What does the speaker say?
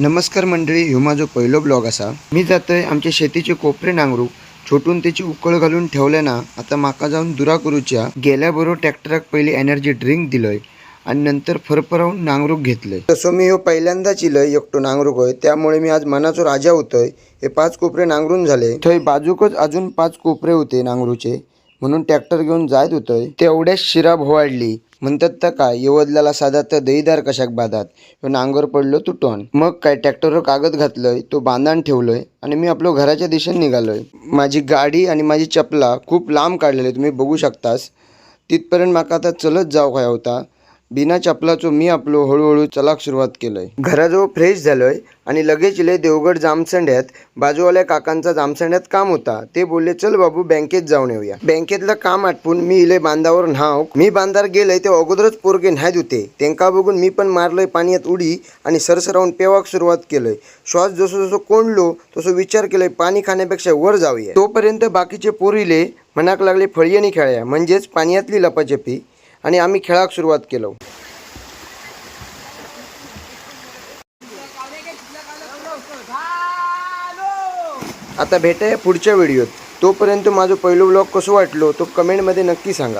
नमस्कार मंडळी ह्यो माझो पहिलो ब्लॉग असा मी जातोय आमच्या शेतीचे कोपरे नांगरूक. छोटून त्याची उकळ घालून ठेवले ना आता माका जाऊन दुरा करूच्या. गेल्या बरोबर ट्रॅक्टराक पहिली एनर्जी ड्रिंक दिलोय आणि नंतर फरफरावून नांगरूक घेतलंय. तसं मी ह्यो पहिल्यांदाच इलय एकटो नांगरूक होय. त्यामुळे मी आज मनाचो राजा होतोय. हे पाच कोपरे नांगरून झाले. थंय बाजूकच अजून पाच कोपरे होते नांगरूचे. म्हणून ट्रॅक्टर घेऊन जायत होतोय. तेवढ्याच शिरा भोवाडली म्हणतात तर काय येवदल्याला साधा तर दहीदार कशाक बाधात? ह्यो नांगर पडलो तुटोन. मग काय ट्रॅक्टरवर कागद घातलंय तो बांधान ठेवलोय आणि मी आपलो घराच्या दिशेने निघालोय. माझी गाडी आणि माझी चपला खूप लांब काढलेली तुम्ही बघू शकतास. तिथपर्यंत माका आता चलत जाऊ काय होता. बिना चपलाचो मी आपलो हळूहळू चलाक सुरुवात केलंय. घराजवळ फ्रेश झालोय आणि लगेच इले देवगड जामसंड्यात बाजूवाल्या काकांचा जामसंड्यात काम होता. ते बोलले चल बाबू बँकेत जाऊन येऊया. बँकेतलं काम आटपून मी इले बांधावर न्हाव. मी बांधार गेलंय ते अगोदरच पोरगे न्हायत होते. त्यांका बघून मी पण मारलोय पाण्यात उडी आणि सरसरावून पेवाक सुरुवात केलंय. श्वास जसो जसो कोंडलो तसो विचार केलाय पाणी खाण्यापेक्षा वर जाऊया. तोपर्यंत बाकीचे पोरीले म्हणाक लागले फळयेनी खेळ्या. म्हणजेच पाण्यातली लपाछपी. आणि आम्ही खेळाक सुरुवात केलो. आता भेटाया पुढच्या व्हिडिओत. तोपर्यंत माझं पहिलं ब्लॉग कसं वाटलो तो कमेंटमध्ये नक्की सांगा.